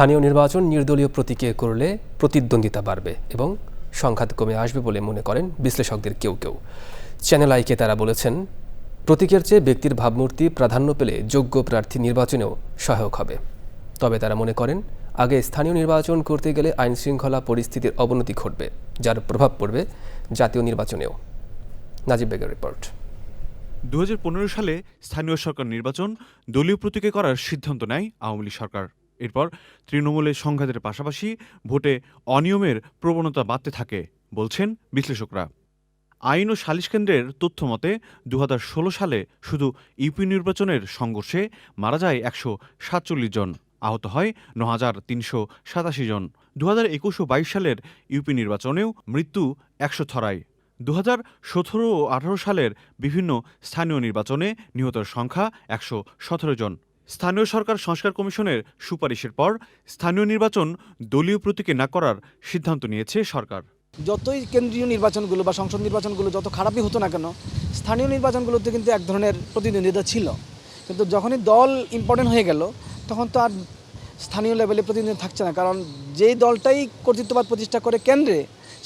স্থানীয় নির্বাচন নির্দলীয় প্রতীকে করলে প্রতিদ্বন্দ্বিতা বাড়বে এবং সংঘাত কমে আসবে বলে মনে করেন বিশ্লেষকদের কেউ কেউ। চ্যানেল আইকে তারা বলেছেন, প্রতীকের চেয়ে ব্যক্তির ভাবমূর্তি প্রাধান্য পেলে যোগ্য প্রার্থী নির্বাচনেও সহায়ক হবে। তবে তারা মনে করেন, আগে স্থানীয় নির্বাচন করতে গেলে আইন শৃঙ্খলা পরিস্থিতির অবনতি ঘটবে, যার প্রভাব পড়বে জাতীয় নির্বাচনেও। নাজিব বেগের রিপোর্ট। দু হাজার পনেরো সালে স্থানীয় সরকার নির্বাচন দলীয় প্রতীকে করার সিদ্ধান্ত নেয় আওয়ামী লীগ সরকার। এরপর তৃণমূলের সংঘাতের পাশাপাশি ভোটে অনিয়মের প্রবণতা বাড়তে থাকে, বলছেন বিশ্লেষকরা। আইন ও সালিশ কেন্দ্রের তথ্য মতে দু সালে শুধু ইউপি নির্বাচনের সংঘর্ষে মারা যায় একশো সাতচল্লিশ জন, আহত হয় ন হাজার তিনশো সাতাশি জন। দু হাজার একুশ ও বাইশ সালের ইউপি নির্বাচনেও মৃত্যু একশো ছড়ায়। দু হাজার সতেরো ও আঠারো সালের বিভিন্ন স্থানীয় নির্বাচনে নিহতের সংখ্যা একশো সতেরো জন। স্থানীয় সরকার সংস্কার কমিশনের সুপারিশের পর স্থানীয় নির্বাচন দলীয় প্রতীকে না করার সিদ্ধান্ত নিয়েছে সরকার। যতই কেন্দ্রীয় নির্বাচনগুলো বা সংসদ নির্বাচনগুলো যত খারাপই হতো না কেন, স্থানীয় নির্বাচনগুলোতে কিন্তু এক ধরনের প্রতিদ্বন্দ্বিতা ছিল। কিন্তু যখনই দল ইম্পর্টেন্ট হয়ে গেল, তখন তো আর স্থানীয় লেভেলে প্রতিদ্বন্দ্বিতা থাকছে না। কারণ যেই দলটাই কর্তৃত্ববাদ প্রতিষ্ঠা করে কেন্দ্রে,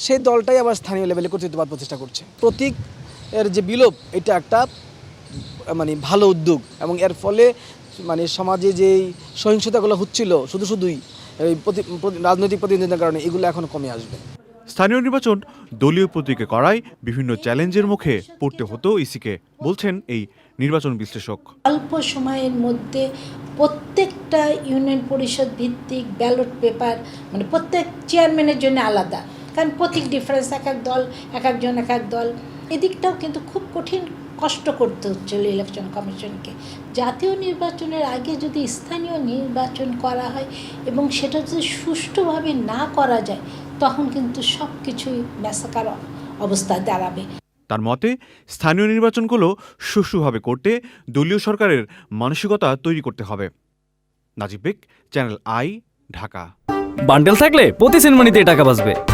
সেই দলটাই আবার স্থানীয় লেভেলে কর্তৃত্ববাদ প্রতিষ্ঠা করছে। প্রতীক এর যে বিলোপ, এটা একটা মানে ভালো উদ্যোগ এবং এর ফলে মানে সমাজে যেই সহিংসতাগুলো হচ্ছিল শুধু শুধুই এই প্রতি- প্রতি- রাজনৈতিক প্রতিদ্বন্দ্বিতার কারণে এগুলো এখন কমে আসবে। স্থানীয় নির্বাচন দলীয় প্রতীকে করায় বিভিন্ন চ্যালেঞ্জের মুখে পড়তে হতো ইসিকে বলছেন এই নির্বাচন বিশ্লেষক। অল্প সময়ের মধ্যে প্রত্যেকটা ইউনিয়ন পরিষদ ভিত্তিক ব্যালট পেপার মানে প্রত্যেক চেয়ারম্যানের জন্য আলাদা। কারণ প্রতীক ডিফারেন্স এক এক দল এক একজন এক এক দল। এদিকটাও কিন্তু খুব কঠিন কষ্ট করতে হচ্ছিল ইলেকশন কমিশনকে। জাতীয় নির্বাচনের আগে যদি স্থানীয় নির্বাচন করা হয় এবং সেটা যদি সুষ্ঠুভাবে না করা যায় তখন কিন্তু সব কিছুই ম্যাসাকার অবস্থায় দাঁড়াবে। তার মতে স্থানীয় নির্বাচনগুলো সুষ্ঠুভাবে করতে দলীয় সরকারের মানসিকতা তৈরি করতে হবে। Najib Beg channel I Dhaka. Bundle থাকলে প্রতি সেনমানিতে টাকা বাঁচবে।